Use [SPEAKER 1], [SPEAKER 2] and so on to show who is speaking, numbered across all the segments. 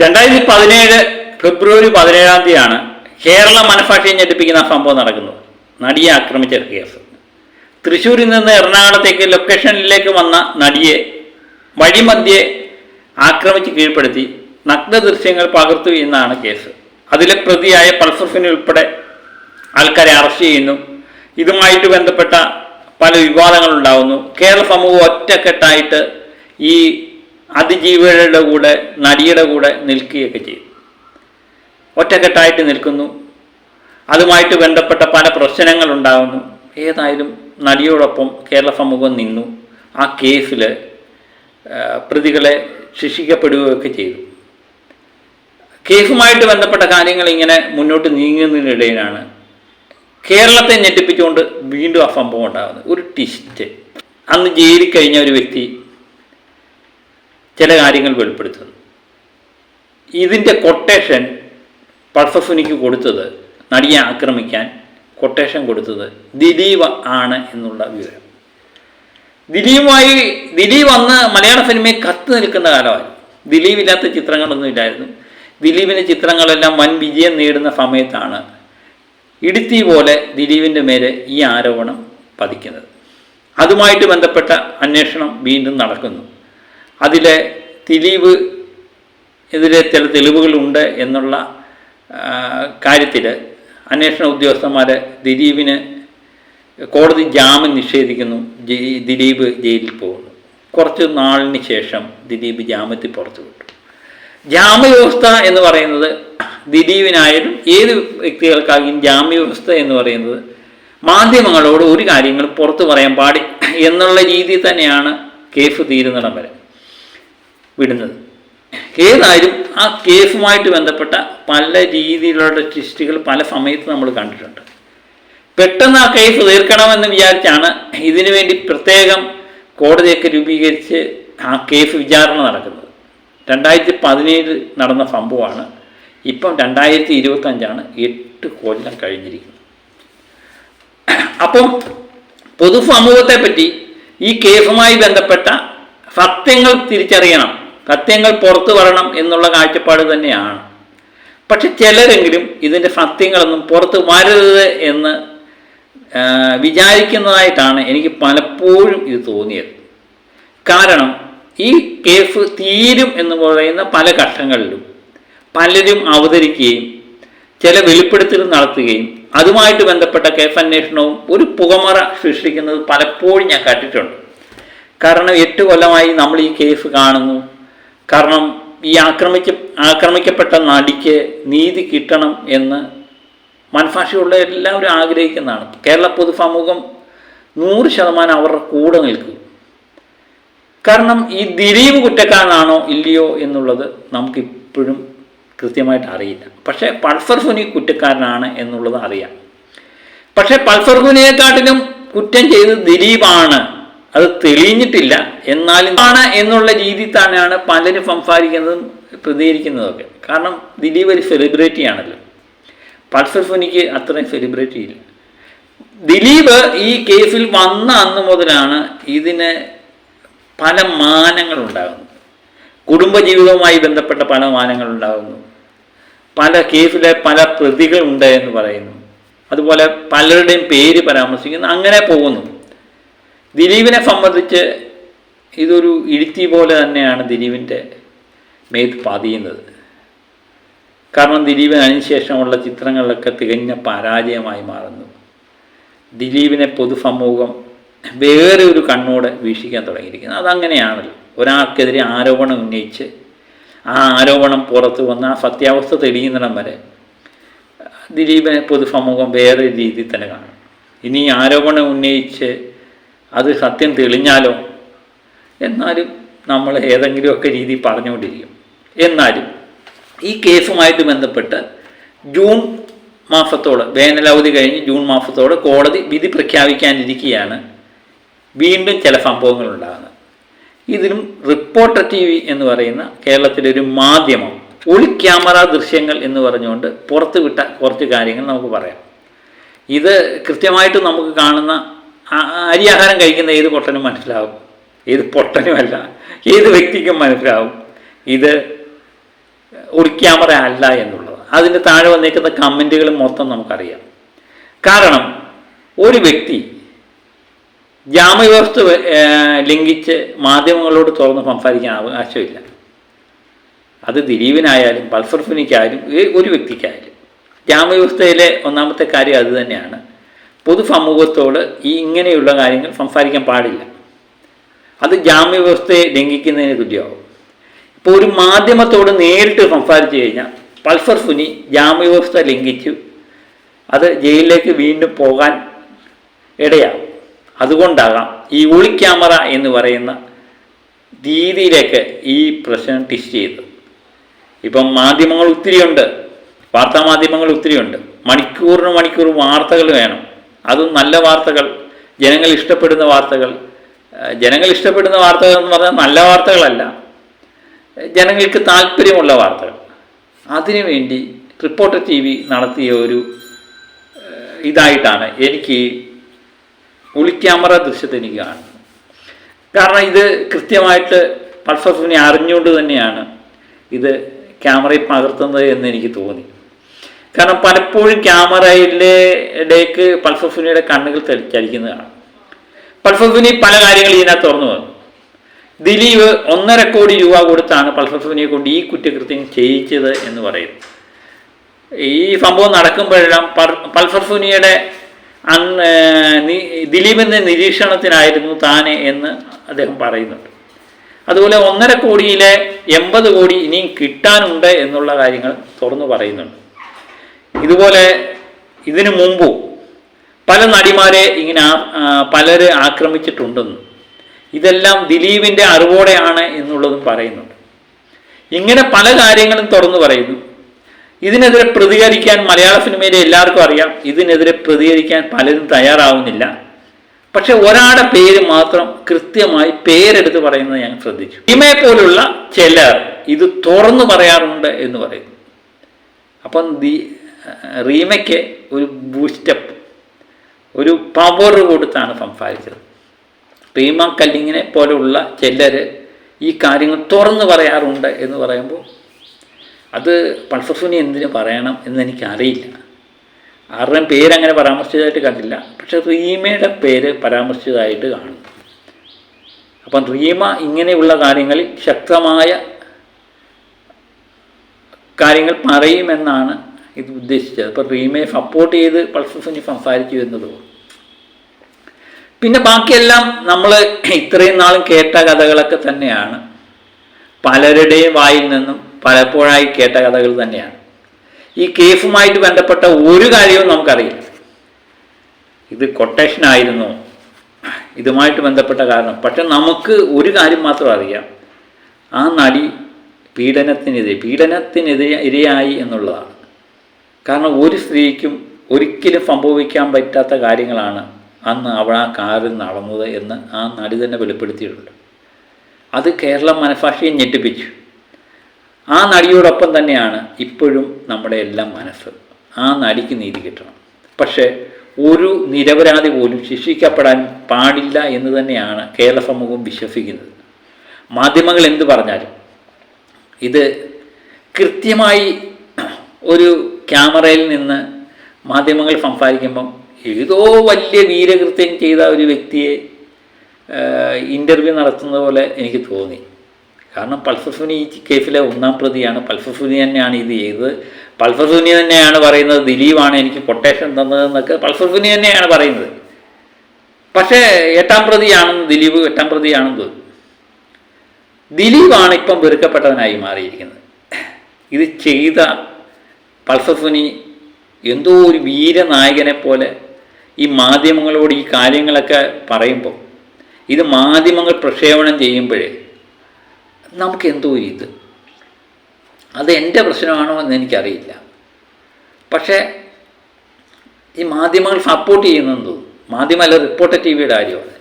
[SPEAKER 1] രണ്ടായിരത്തി പതിനേഴ് ഫെബ്രുവരി പതിനേഴാം തീയതിയാണ് കേരള മനസാക്ഷിയെ ഞെട്ടിപ്പിക്കുന്ന സംഭവം നടക്കുന്നത്. നടിയെ ആക്രമിച്ച കേസ്. തൃശ്ശൂരിൽ നിന്ന് എറണാകുളത്തേക്ക് ലൊക്കേഷനിലേക്ക് വന്ന നടിയെ വഴിമധ്യേ ആക്രമിച്ച് കീഴ്പ്പെടുത്തി. നഗ്ന ദൃശ്യങ്ങൾ പകർത്തു എന്നാണ് കേസ്. അതിലെ പ്രതിയായ പൾസഫിന് ഉൾപ്പെടെ ആൾക്കാരെ അറസ്റ്റ് ചെയ്യുന്നു. ഇതുമായിട്ട് ബന്ധപ്പെട്ട പല വിവാദങ്ങൾ ഉണ്ടാകുന്നു കേരള സമൂഹം ഒറ്റക്കെട്ടായിട്ട് ഈ അതിജീവികളുടെ കൂടെ നടിയുടെ കൂടെ നിൽക്കുകയൊക്കെ ചെയ്യും ഒറ്റക്കെട്ടായിട്ട് നിൽക്കുന്നു. അതുമായിട്ട് ബന്ധപ്പെട്ട പല പ്രശ്നങ്ങൾ ഉണ്ടാകുന്നു ഏതായാലും നടിയോടൊപ്പം കേരള സമൂഹം നിന്നു. ആ കേസിൽ പ്രതികളെ ശിക്ഷിക്കപ്പെടുകയൊക്കെ ചെയ്തു. കേസുമായിട്ട് ബന്ധപ്പെട്ട കാര്യങ്ങൾ ഇങ്ങനെ മുന്നോട്ട് നീങ്ങുന്നതിനിടയിലാണ് കേരളത്തെ ഞെട്ടിപ്പിച്ചുകൊണ്ട് വീണ്ടും ആ സംഭവം ഉണ്ടാകുന്നത്. ഒരു ടിസ്റ്റ് അന്ന് ജയിലിൽ കഴിഞ്ഞ ഒരു വ്യക്തി ചില കാര്യങ്ങൾ വെളിപ്പെടുത്തുന്നു. ഇതിന്റെ കൊട്ടേഷൻ പൾസസുനിക്ക് കൊടുത്തത് നടിയെ ആക്രമിക്കാൻ കൊട്ടേഷൻ കൊടുത്തത് ദിലീപ് ആണ് എന്നുള്ള വിവരം. ദിലീപുമായി ദിലീപ് അന്ന് മലയാള സിനിമയെ കത്ത് നിൽക്കുന്ന കാലമായി ദിലീപ് ഇല്ലാത്ത ചിത്രങ്ങളൊന്നും ഇല്ലായിരുന്നു. ദിലീപിന്റെ ചിത്രങ്ങളെല്ലാം വൻ വിജയം നേടുന്ന സമയത്താണ് ഇടുത്തി പോലെ ദിലീപിന്റെ മേലെ ഈ ആരോപണം പതിക്കുന്നത്. അതുമായിട്ട് ബന്ധപ്പെട്ട അന്വേഷണം വീണ്ടും നടക്കുന്നു. അതിലെ ദിലീപ് എതിരെ ചില തെളിവുകളുണ്ട് എന്നുള്ള കാര്യത്തിൽ അന്വേഷണ ഉദ്യോഗസ്ഥന്മാരെ ദിലീപിന് കോടതി ജാമ്യം നിഷേധിക്കുന്നു ദിലീപ് ജയിലിൽ പോകുന്നു. കുറച്ച് നാളിന് ശേഷം ദിലീപ് ജാമ്യത്തിൽ പുറത്തു വിട്ടു. ജാമ്യവ്യവസ്ഥ എന്ന് പറയുന്നത് ദിലീപിനായാലും ഏത് വ്യക്തികൾക്കാകും ജാമ്യവ്യവസ്ഥ എന്ന് പറയുന്നത് മാധ്യമങ്ങളോട് ഒരു കാര്യങ്ങളും പുറത്തു പറയാൻ പാടി എന്നുള്ള രീതിയിൽ തന്നെയാണ് കേസ് തീരുന്നിടം വരെ. വിടുന്നത്. ഏതായാലും ആ കേസുമായിട്ട് ബന്ധപ്പെട്ട പല രീതിയിലുള്ള ട്വിസ്റ്റുകൾ പല സമയത്ത് നമ്മൾ കണ്ടിട്ടുണ്ട്. പെട്ടെന്ന് ആ കേസ് തീർക്കണമെന്ന് വിചാരിച്ചാണ് ഇതിനു വേണ്ടി പ്രത്യേകം കോടതിയൊക്കെ രൂപീകരിച്ച് ആ കേസ് വിചാരണ നടക്കുന്നത്. രണ്ടായിരത്തി പതിനേഴ് നടന്ന സംഭവമാണ്. ഇപ്പം രണ്ടായിരത്തി ഇരുപത്തഞ്ചാണ് എട്ട് കൊല്ലം കഴിഞ്ഞിരിക്കുന്നത്. അപ്പം പൊതുസമൂഹത്തെ പറ്റി ഈ കേസുമായി ബന്ധപ്പെട്ട സത്യങ്ങൾ തിരിച്ചറിയണം. സത്യങ്ങൾ പുറത്തു വരണം എന്നുള്ള കാഴ്ചപ്പാട് തന്നെയാണ്. പക്ഷെ ചിലരെങ്കിലും ഇതിന്റെ സത്യങ്ങളൊന്നും പുറത്ത് വരരുത് എന്ന് വിചാരിക്കുന്നതായിട്ടാണ് എനിക്ക് പലപ്പോഴും ഇത് തോന്നിയത്. കാരണം ഈ കേസ് തീരും എന്ന് പറയുന്ന പല ഘട്ടങ്ങളിലും പലരും അവതരിക്കുകയും ചില വെളിപ്പെടുത്തൽ നടത്തുകയും അതുമായിട്ട് ബന്ധപ്പെട്ട കേസ് അന്വേഷണവും ഒരു പുകമറ സൃഷ്ടിക്കുന്നത് പലപ്പോഴും ഞാൻ കണ്ടിട്ടുണ്ട്. കാരണം എട്ട് കൊല്ലമായി നമ്മൾ ഈ കേസ് കാണുന്നു. കാരണം ഈ ആക്രമിക്ക ആക്രമിക്കപ്പെട്ട നടിക്ക് നീതി കിട്ടണം എന്ന് മനസാക്ഷിയുള്ള എല്ലാവരും ആഗ്രഹിക്കുന്നതാണ്. കേരള പൊതുസമൂഹം നൂറ് ശതമാനം അവരുടെ കൂടെ നിൽക്കും. കാരണം ഈ ദിലീപ് കുറ്റക്കാരനാണോ ഇല്ലയോ എന്നുള്ളത് നമുക്കിപ്പോഴും കൃത്യമായിട്ട് അറിയില്ല. പക്ഷേ പൾസർ സുനി കുറ്റക്കാരനാണ് എന്നുള്ളത് അറിയാം. പക്ഷേ പൾസർ സുനിയെക്കാട്ടിലും കുറ്റം ചെയ്ത് ദിലീപാണ്. അത് തെളിഞ്ഞിട്ടില്ല. എന്നാലും ആണ് എന്നുള്ള രീതിയിൽ തന്നെയാണ് പലരും സംസാരിക്കുന്നതും പ്രതികരിക്കുന്നതൊക്കെ. കാരണം ദിലീപ് ഒരു സെലിബ്രിറ്റി ആണല്ലോ. പൾസർ സുനിക്ക് അത്രയും സെലിബ്രിറ്റി ഇല്ല. ദിലീപ് ഈ കേസിൽ വന്ന അന്ന് മുതലാണ് ഇതിന് പല മാനങ്ങൾ ഉണ്ടാകുന്നത്. കുടുംബജീവിതവുമായി ബന്ധപ്പെട്ട പല മാനങ്ങൾ ഉണ്ടാകുന്നു. പല കേസിലെ പല പ്രതികളുണ്ട് എന്ന് പറയുന്നു. അതുപോലെ പലരുടെയും പേര് പരാമർശിക്കുന്നു. അങ്ങനെ പോകുന്നു. ദിലീപിനെ സംബന്ധിച്ച് ഇതൊരു ഇഴുത്തി പോലെ തന്നെയാണ് ദിലീപിന്റെ മേത്ത് പതിയുന്നത്. കാരണം ദിലീപിന് അതിനുശേഷമുള്ള ചിത്രങ്ങളിലൊക്കെ തികഞ്ഞ പരാജയമായി മാറുന്നു. ദിലീപിനെ പൊതുസമൂഹം വേറെ ഒരു കണ്ണോടെ വീക്ഷിക്കാൻ തുടങ്ങിയിരിക്കുന്നത് അതങ്ങനെയാണല്ലോ. ഒരാൾക്കെതിരെ ആരോപണം ഉന്നയിച്ച് ആ ആരോപണം പുറത്തു വന്ന് ആ സത്യാവസ്ഥ തെളിയുന്നിടം വരെ ദിലീപിനെ പൊതുസമൂഹം വേറെ രീതിയിൽ തന്നെ കാണും. ഇനി ആരോപണം ഉന്നയിച്ച് അത് സത്യം തെളിഞ്ഞാലോ? എന്നാലും നമ്മൾ ഏതെങ്കിലുമൊക്കെ രീതി പറഞ്ഞുകൊണ്ടിരിക്കും. എന്നാലും ഈ കേസുമായിട്ട് ബന്ധപ്പെട്ട് ജൂൺ മാസത്തോടെ വേനലവധി കഴിഞ്ഞ് ജൂൺ മാസത്തോടെ കോടതി വിധി പ്രഖ്യാപിക്കാനിരിക്കുകയാണ് വീണ്ടും ചില സംഭവങ്ങൾ ഉണ്ടാകുന്നത് ഇതിലും റിപ്പോർട്ടർ ടി വി എന്ന് പറയുന്ന കേരളത്തിലെ ഒരു മാധ്യമം ഒളി ക്യാമറ ദൃശ്യങ്ങൾ എന്ന് പറഞ്ഞുകൊണ്ട് പുറത്തുവിട്ട കുറച്ച് കാര്യങ്ങൾ നമുക്ക് പറയാം. ഇത് കൃത്യമായിട്ട് നമുക്ക് കാണുന്ന അരി ആഹാരം കഴിക്കുന്ന ഏത് പൊട്ടനും മനസ്സിലാവും. ഏത് പൊട്ടനുമല്ല ഏത് വ്യക്തിക്കും മനസ്സിലാവും. ഇത് ഒളിക്യാമറ അല്ല എന്നുള്ളത്. അതിന് താഴെ വന്നേക്കുന്ന കമന്റുകൾ മൊത്തം നമുക്കറിയാം. കാരണം ഒരു വ്യക്തി ജാമ്യവ്യവസ്ഥ ലംഘിച്ച് മാധ്യമങ്ങളോട് തുറന്ന് സംസാരിക്കാൻ അവകാശമില്ല അത് ദിലീപിനായാലും പൾസർ ഫിനിക്കായാലും ഏ- ഒരു വ്യക്തിക്കായാലും. ജാമ്യവ്യവസ്ഥയിലെ ഒന്നാമത്തെ കാര്യം അത് തന്നെയാണ്. പൊതുസമൂഹത്തോട് ഈ ഇങ്ങനെയുള്ള കാര്യങ്ങൾ സംസാരിക്കാൻ പാടില്ല. അത് ജാമ്യവ്യവസ്ഥയെ ലംഘിക്കുന്നതിന് തുല്യമാവും. ഇപ്പോൾ ഒരു മാധ്യമത്തോട് നേരിട്ട് സംസാരിച്ചു കഴിഞ്ഞാൽ പൾസർ സുനി ജാമ്യവ്യവസ്ഥ ലംഘിച്ചു. അത് ജയിലിലേക്ക് വീണ്ടും പോകാൻ ഇടയാകും. അതുകൊണ്ടാകാം ഈ ഒളി ക്യാമറ എന്ന് പറയുന്ന രീതിയിലേക്ക് ഈ പ്രശ്നം ടിസ്റ്റ് ചെയ്തു ഇപ്പം മാധ്യമങ്ങൾ ഒത്തിരിയുണ്ട്. വാർത്താമാധ്യമങ്ങൾ ഒത്തിരിയുണ്ട്. മണിക്കൂറിന് മണിക്കൂർ വാർത്തകൾ വേണം. അതും നല്ല വാർത്തകൾ ജനങ്ങൾ ഇഷ്ടപ്പെടുന്ന വാർത്തകൾ. ജനങ്ങൾ ഇഷ്ടപ്പെടുന്ന വാർത്തകൾ എന്ന് പറഞ്ഞാൽ നല്ല വാർത്തകളല്ല. ജനങ്ങൾക്ക് താല്പര്യമുള്ള വാർത്തകൾ. അതിനുവേണ്ടി റിപ്പോർട്ടർ ടി വി നടത്തിയ ഒരു ഇതായിട്ടാണ് എനിക്ക് ഒളിക്യാമറ ദൃശ്യത്തെ എനിക്ക് കാണുന്നത്. കാരണം ഇത് കൃത്യമായിട്ട് പൾസഫിനെ അറിഞ്ഞുകൊണ്ട് തന്നെയാണ് ഇത് ക്യാമറയിൽ പകർത്തുന്നത് എന്ന് എനിക്ക് തോന്നി. കാരണം പലപ്പോഴും ക്യാമറയിലേക്ക് പൾസഫുനിയുടെ കണ്ണുകൾ തെളിച്ചടിക്കുന്നതാണ് പൾഫുനി പല കാര്യങ്ങൾ ഇതിനകത്ത് തുറന്നു വന്നു ദിലീപ് ഒന്നര കോടി രൂപ കൊടുത്താണ് പൾഫുനിയെ കൊണ്ട് ഈ കുറ്റകൃത്യം ചെയ്യിച്ചത് എന്ന് പറയുന്നു ഈ സംഭവം നടക്കുമ്പോഴെല്ലാം പൾസർഫുനിയുടെ അന്ന് ദിലീപിന്റെ നിരീക്ഷണത്തിനായിരുന്നു താനെ എന്ന് അദ്ദേഹം പറയുന്നുണ്ട്. അതുപോലെ ഒന്നര കോടിയിലെ എൺപത് കോടി ഇനിയും കിട്ടാനുണ്ട് എന്നുള്ള കാര്യങ്ങൾ തുറന്നു പറയുന്നുണ്ട്. ഇതുപോലെ ഇതിനു മുമ്പും പല നടിമാരെ ഇങ്ങനെ പലര് ആക്രമിച്ചിട്ടുണ്ടെന്നും. ഇതെല്ലാം ദിലീപിന്റെ അറിവോടെയാണ് എന്നുള്ളതും പറയുന്നുണ്ട്. ഇങ്ങനെ പല കാര്യങ്ങളും തുറന്നു പറയുന്നു. ഇതിനെതിരെ പ്രതികരിക്കാൻ മലയാള സിനിമയിലെ എല്ലാവർക്കും അറിയാം. ഇതിനെതിരെ പ്രതികരിക്കാൻ പലരും തയ്യാറാവുന്നില്ല. പക്ഷെ ഒരാളുടെ പേര് മാത്രം കൃത്യമായി പേരെടുത്ത് പറയുന്നത് ഞാൻ ശ്രദ്ധിച്ചു. ഇമയെ പോലുള്ള ചിലർ ഇത് തുറന്നു പറയാറുണ്ട് എന്ന് പറയുന്നു. അപ്പം റീമയ്ക്ക് ഒരു ബൂസ്റ്റപ്പ് ഒരു പവർ കൊടുത്താണ് സംസാരിച്ചത്. റീമ കല്ലിങ്ങിനെ പോലെയുള്ള ചിലർ ഈ കാര്യങ്ങൾ തുറന്നു പറയാറുണ്ട് എന്ന് പറയുമ്പോൾ അത് പൾസസുനി എന്തിനു പറയണം എന്ന് എനിക്കറിയില്ല ആരുടെയും പേരങ്ങനെ പരാമർശിച്ചതായിട്ട് കണ്ടില്ല. പക്ഷെ റീമയുടെ പേര് പരാമർശിച്ചതായിട്ട് കാണും. അപ്പം റീമ ഇങ്ങനെയുള്ള കാര്യങ്ങളിൽ ശക്തമായ കാര്യങ്ങൾ പറയുമെന്നാണ് ഇത് ഉദ്ദേശിച്ചത്. അപ്പോൾ റീമയെ സപ്പോർട്ട് ചെയ്ത് പൾസഫുനി സംസാരിച്ചു എന്ന് തോന്നുന്നു പിന്നെ ബാക്കിയെല്ലാം നമ്മൾ ഇത്രയും നാളും കേട്ട കഥകളൊക്കെ തന്നെയാണ്. പലരുടെയും വായിൽ നിന്നും പലപ്പോഴായി കേട്ട കഥകൾ തന്നെയാണ്. ഈ കേസുമായിട്ട് ബന്ധപ്പെട്ട ഒരു കാര്യവും നമുക്കറിയില്ല. ഇത് കൊട്ടേഷൻ ആയിരുന്നു. ഇതുമായിട്ട് ബന്ധപ്പെട്ട കാരണം. പക്ഷെ നമുക്ക് ഒരു കാര്യം മാത്രം അറിയാം. ആ നടി പീഡനത്തിനെതിരെ പീഡനത്തിനെതിരെ ഇരയായി എന്നുള്ളതാണ്. കാരണം ഒരു സ്ത്രീക്കും ഒരിക്കലും സംഭവിക്കാൻ പറ്റാത്ത കാര്യങ്ങളാണ് അന്ന് അവൾ ആ കാറിൽ നടന്നത് എന്ന് ആ നടി തന്നെ വെളിപ്പെടുത്തിയിട്ടുണ്ട്. അത് കേരള മനസാക്ഷിയെ ഞെട്ടിപ്പിച്ചു. ആ നടിയോടൊപ്പം തന്നെയാണ് ഇപ്പോഴും നമ്മുടെ എല്ലാം മനസ്സ്. ആ നടിക്ക് നീതി കിട്ടണം. പക്ഷേ ഒരു നിരപരാധി പോലും ശിക്ഷിക്കപ്പെടാൻ പാടില്ല എന്ന് തന്നെയാണ് കേരള സമൂഹം വിശ്വസിക്കുന്നത്. മാധ്യമങ്ങൾ എന്ത് പറഞ്ഞാലും ഇത് കൃത്യമായി ഒരു ക്യാമറയിൽ നിന്ന് മാധ്യമങ്ങൾ സംസാരിക്കുമ്പം ഏതോ വലിയ വീരകൃത്യം ചെയ്ത ഒരു വ്യക്തിയെ ഇന്റർവ്യൂ നടത്തുന്നത് പോലെ എനിക്ക് തോന്നി. കാരണം പൾസഫുനി ഈ കേസിലെ ഒന്നാം പ്രതിയാണ്. പൾസഫുനി തന്നെയാണ് ഇത് ചെയ്തത്. പൾസഫുനി തന്നെയാണ് പറയുന്നത് ദിലീപാണ് എനിക്ക് കൊട്ടേഷൻ തന്നതെന്നൊക്കെ പൾസഫുനി തന്നെയാണ് പറയുന്നത്. പക്ഷേ എട്ടാം പ്രതിയാണെന്ന് ദിലീപ് എട്ടാം പ്രതിയാണെന്ന് തോന്നുന്നു ദിലീപാണ് ഇപ്പം വെറുക്കപ്പെട്ടവനായി മാറിയിരിക്കുന്നത്. ഇത് ചെയ്ത പൾസഫുനി എന്തോ ഒരു വീരനായകനെ പോലെ ഈ മാധ്യമങ്ങളോട് ഈ കാര്യങ്ങളൊക്കെ പറയുമ്പോൾ ഇത് മാധ്യമങ്ങൾ പ്രക്ഷേപണം ചെയ്യുമ്പോഴേ നമുക്ക് എന്തോ ഇത്? അത് എന്റെ പ്രശ്നമാണോ എന്ന് എനിക്കറിയില്ല. പക്ഷേ ഈ മാധ്യമങ്ങൾ സപ്പോർട്ട് ചെയ്യുന്നെന്ന് തോന്നുന്നു മാധ്യമമല്ല റിപ്പോർട്ടർ ടി വിയുടെ കാര്യമാണ്.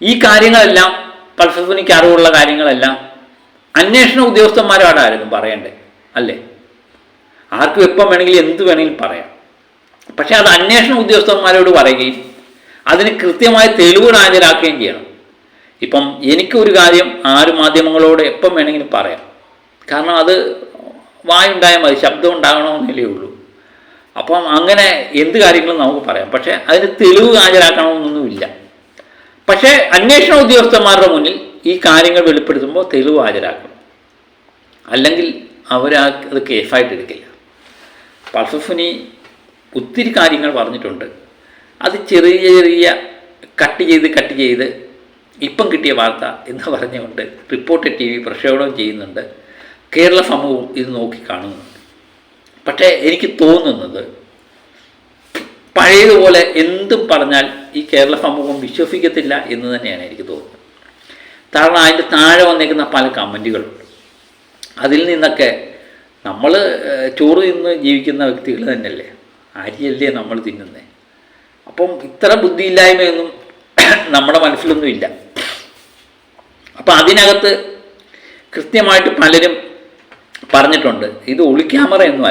[SPEAKER 1] ഈ കാര്യങ്ങളെല്ലാം പൾസഫുനിക്ക് അറിവുള്ള കാര്യങ്ങളെല്ലാം അന്വേഷണ ഉദ്യോഗസ്ഥന്മാരോടായിരുന്നു പറയണ്ടേ അല്ലേ? ആർക്കും എപ്പം വേണമെങ്കിലും എന്ത് വേണമെങ്കിലും പറയാം. പക്ഷേ അത് അന്വേഷണ ഉദ്യോഗസ്ഥന്മാരോട് പറയുകയും അതിന് കൃത്യമായ തെളിവുകൾ ഹാജരാക്കുകയും ചെയ്യണം. ഇപ്പം എനിക്കൊരു കാര്യം ആര് മാധ്യമങ്ങളോട് എപ്പം വേണമെങ്കിലും പറയാം. കാരണം അത് വായുണ്ടായാൽ മതി ശബ്ദം ഉണ്ടാകണമെന്നല്ലേ ഉള്ളൂ. അപ്പം അങ്ങനെ എന്ത് കാര്യങ്ങളും നമുക്ക് പറയാം. പക്ഷേ അതിന് തെളിവ് ഹാജരാക്കണമെന്നൊന്നുമില്ല. പക്ഷേ അന്വേഷണ ഉദ്യോഗസ്ഥന്മാരുടെ മുന്നിൽ ഈ കാര്യങ്ങൾ വെളിപ്പെടുത്തുമ്പോൾ തെളിവ് ഹാജരാക്കണം. അല്ലെങ്കിൽ അവർ അത് കേസായിട്ട് എടുക്കില്ല പൾസഫിനി ഒത്തിരി കാര്യങ്ങൾ പറഞ്ഞിട്ടുണ്ട്. അത് ചെറിയ ചെറിയ കട്ട് ചെയ്ത് കട്ട് ചെയ്ത് ഇപ്പം കിട്ടിയ വാർത്ത എന്ന് പറഞ്ഞുകൊണ്ട് റിപ്പോർട്ട് ടി വി പ്രക്ഷേപണം ചെയ്യുന്നുണ്ട്. കേരള സമൂഹം ഇത് നോക്കി കാണുന്നുണ്ട്. പക്ഷേ എനിക്ക് തോന്നുന്നത് പഴയതുപോലെ എന്തും പറഞ്ഞാൽ ഈ കേരള സമൂഹം വിശ്വസിക്കത്തില്ല എന്ന് തന്നെയാണ് എനിക്ക് തോന്നുന്നത്. കാരണം അതിന്റെ താഴെ വന്നേക്കുന്ന പല കമന്റുകളുണ്ട് അതിൽ നിന്നൊക്കെ നമ്മൾ ചോറ് തിന്ന് ജീവിക്കുന്ന വ്യക്തികൾ തന്നെയല്ലേ? അരിയല്ലേ നമ്മൾ തിന്നുന്നത് അപ്പം ഇത്ര ബുദ്ധിയില്ലായ്മയൊന്നും നമ്മുടെ മനസ്സിലൊന്നുമില്ല അപ്പം അതിനകത്ത് കൃത്യമായിട്ട് പലരും പറഞ്ഞിട്ടുണ്ട് ഇത് ഒളി ക്യാമറയൊന്നും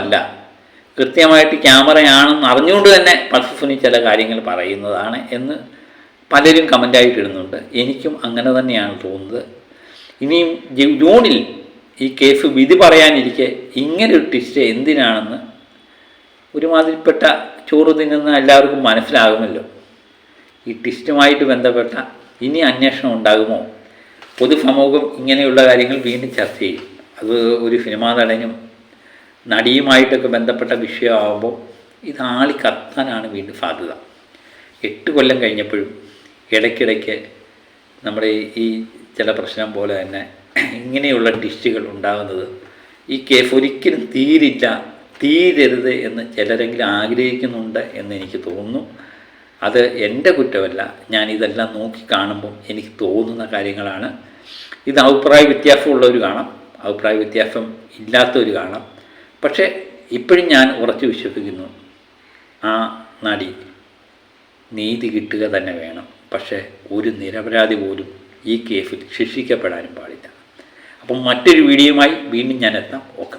[SPEAKER 1] കൃത്യമായിട്ട് ക്യാമറയാണെന്ന് അറിഞ്ഞുകൊണ്ട് തന്നെ പൾസഫുനി ചില കാര്യങ്ങൾ പറയുന്നതാണ് എന്ന് പലരും കമന്റായിട്ട് ഇടുന്നുണ്ട്. എനിക്കും അങ്ങനെ തന്നെയാണ് തോന്നുന്നത്. ഇനിയും ജൂണിൽ ഈ കേസ് വിധി പറയാനിരിക്കെ ഇങ്ങനെ ഒരു ട്വിസ്റ്റ് എന്തിനാണെന്ന് ഒരുമാതിരിപ്പെട്ട ചോറ് തിന്നുന്ന എല്ലാവർക്കും മനസ്സിലാകുമല്ലോ. ഈ ട്വിസ്റ്റുമായിട്ട് ബന്ധപ്പെട്ട ഇനി അന്വേഷണം ഉണ്ടാകുമോ? പൊതുസമൂഹം ഇങ്ങനെയുള്ള കാര്യങ്ങൾ വീണ്ടും ചർച്ച ചെയ്യും. അത് ഒരു സിനിമാ നടനും നടിയുമായിട്ടൊക്കെ ബന്ധപ്പെട്ട വിഷയമാകുമ്പോൾ ഇത് ആളി കത്താനാണ് വീണ്ടും സാധ്യത. എട്ട് കൊല്ലം കഴിഞ്ഞപ്പോഴും ഇടയ്ക്കിടയ്ക്ക് നമ്മുടെ ഈ ചില പ്രശ്നം പോലെ തന്നെ ഇങ്ങനെയുള്ള ഡിഷുകൾ ഉണ്ടാകുന്നത്. ഈ കേസ് ഒരിക്കലും തീരില്ല തീരരുത് എന്ന് ചിലരെങ്കിലും ആഗ്രഹിക്കുന്നുണ്ട് എന്ന് എനിക്ക് തോന്നുന്നു. അത് എന്റെ കുറ്റമല്ല. ഞാൻ ഇതെല്ലാം നോക്കി കാണുമ്പോൾ എനിക്ക് തോന്നുന്ന കാര്യങ്ങളാണ്. ഇത് അഭിപ്രായ വ്യത്യാസമുള്ളവർ കാണാം. അഭിപ്രായ വ്യത്യാസം ഇല്ലാത്തവർ കാണാം. പക്ഷേ ഇപ്പോഴും ഞാൻ ഉറച്ചു വിശ്വസിക്കുന്നു. ആ നടി നീതി കിട്ടുക തന്നെ വേണം. പക്ഷേ ഒരു നിരപരാധി പോലും ഈ കേസിൽ ശിക്ഷിക്കപ്പെടാനും പാടില്ല. അപ്പം മറ്റൊരു വീഡിയോയുമായി വീണ്ടും ഞാൻ എത്താം. ഓക്കെ